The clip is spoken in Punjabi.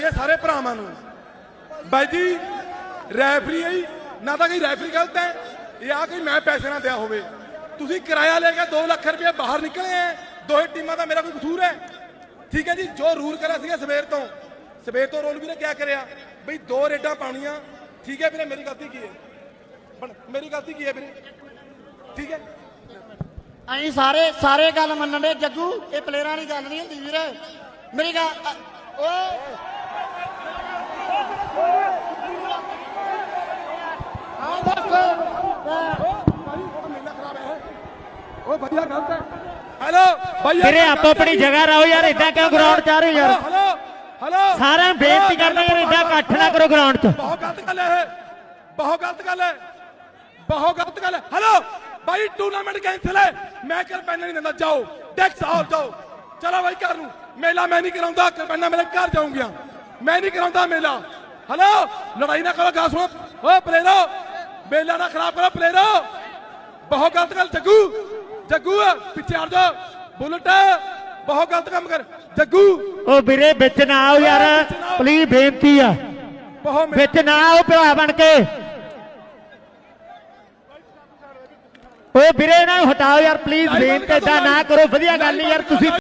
ਬੇਨਤੀ ਹੈ ਸਾਰੇ ਭਰਾਵਾਂ ਨੂੰ। ਬਾਈ ਜੀ, ਰੈਫਰੀ ਹੈ ਨਾ ਤਾਂ ਕੋਈ ਰੈਫਰੀ ਗਲਤ ਹੈ, ਇਹ ਕੋਈ ਮੈਂ ਪੈਸੇ ਨਾ ਦਿਆ ਹੋਵੇ। ਤੁਸੀਂ ਕਿਰਾਇਆ ਲੈ ਕੇ 2 ਲੱਖ ਰੁਪਏ ਬਾਹਰ ਨਿਕਲੇ ਐ। ਦੋਹੇ ਟੀਮਾਂ ਦਾ ਮੇਰਾ ਕੋਈ ਕਸੂਰ ਹੈ ਠੀਕ ਹੈ ਜੀ, ਜੋ ਰੂਲ ਕਰਿਆ ਸੀਗਾ ਸਵੇਰ ਤੋਂ। ਸਵੇਰ ਤੋਂ ਰੋਲ ਵੀਰੇ ਕਿਆ ਕਰਿਆ? ਬਈ ਦੋ ਰੇਡਾਂ ਪਾਉਣੀਆਂ। ਠੀਕ ਹੈ ਵੀਰੇ, ਮੇਰੀ ਗਲਤੀ ਕੀ ਹੈ? ਮੇਰੀ ਗਲਤੀ ਕੀ ਹੈ ਵੀਰੇ? ਠੀਕ ਹੈ। ਅਸੀਂ ਸਾਰੇ ਸਾਰੇ ਗੱਲ ਮੰਨਣ। ਦੇ ਜੱਗੂ, ਇਹ ਪਲੇਅਰਾਂ ਦੀ ਗੱਲ ਨਹੀਂ ਹੁੰਦੀ ਵੀਰੇ। ਮੇਰੀ ਗੱਲ ਓਏ ਹਾਂ ਦੱਸ ਉਹ ਵਧੀਆ ਗਲਤ ਹੈ ਹੈਲੋ ਭਾਈ ਵੀਰੇ ਆਪੋ ਆਪਣੀ ਜਗ੍ਹਾ ਰਹੋ ਯਾਰ ਇਦਾਂ ਕਿਉਂ ਗਰਾਊਂਡ 'ਚ ਆ ਰਹੇ ਯਾਰ? ਹੈਲੋ ਹੈਲੋ ਸਾਰਿਆਂ ਨੂੰ ਬੇਨਤੀ ਕਰਦਾ ਯਾਰ ਇਦਾਂ ਇਕੱਠ ਨਾ ਕਰੋ ਗਰਾਊਂਡ 'ਚ। ਬਹੁਤ ਗਲਤ ਗੱਲ ਹੈ ਇਹ। ਬਹੁਤ ਗਲਤ ਗੱਲ ਹੈ। ਬਹੁਤ ਗਲਤ ਗੱਲ ਹੈ। ਹੈਲੋ ਭਾਈ ਟੂਰਨਾਮੈਂਟ ਕੈਂਸਲ ਹੈ। ਮੈਂ ਕਰ ਪੈਨ ਨਹੀਂ ਦਿੰਦਾ ਜਾਓ। ਟੈਕਸ ਆਓ ਜਾਓ। ਚਲੋ ਭਾਈ ਘਰ ਨੂੰ। ਮੇਲਾ ਮੈਂ ਨਹੀਂ ਕਰਾਉਂਦਾ ਕਰਪੈਨਾ ਮੇਰੇ ਘਰ ਜਾਊਂਗੀਆਂ। ਮੈਂ ਨਹੀਂ ਕਰਾਉਂਦਾ ਮੇਲਾ। ਹੈਲੋ ਲੜਾਈ ਨਾ ਕਰੋ ਗਾ ਸੁਣੋ। ਓ ਪਲੇਰੋ ਮੇਲਾ ਨਾ ਖਰਾਬ ਕਰੋ ਪਲੇਰੋ ਬਹੁਤ ਗਲਤ ਗੱਲ ਜੱਗੂ। ਜੱਗੂ ਪਿੱਛੇ ਹਟ ਜਾ। ਬੁਲਟ ਬਹੁਤ ਗਲਤ ਕੰਮ ਕਰ। ਜੱਗੂ। ਉਹ ਵੀਰੇ ਵਿੱਚ ਨਾ ਆਓ ਯਾਰ। ਪਲੀਜ਼ ਬੇਨਤੀ ਆ। ਬਹੁਤ ਵਿੱਚ ਨਾ ਆਓ ਭਰਾ ਬਣ ਕੇ। ਓਏ ਵੀਰੇ ਇਹਨਾਂ ਨੂੰ ਹਟਾਓ ਯਾਰ। ਪਲੀਜ਼ ਬੇਨਤੀ ਏਦਾਂ ਨਾ ਕਰੋ। ਵਧੀਆ ਗੱਲ ਨਹੀਂ ਯਾਰ ਤੁਸੀਂ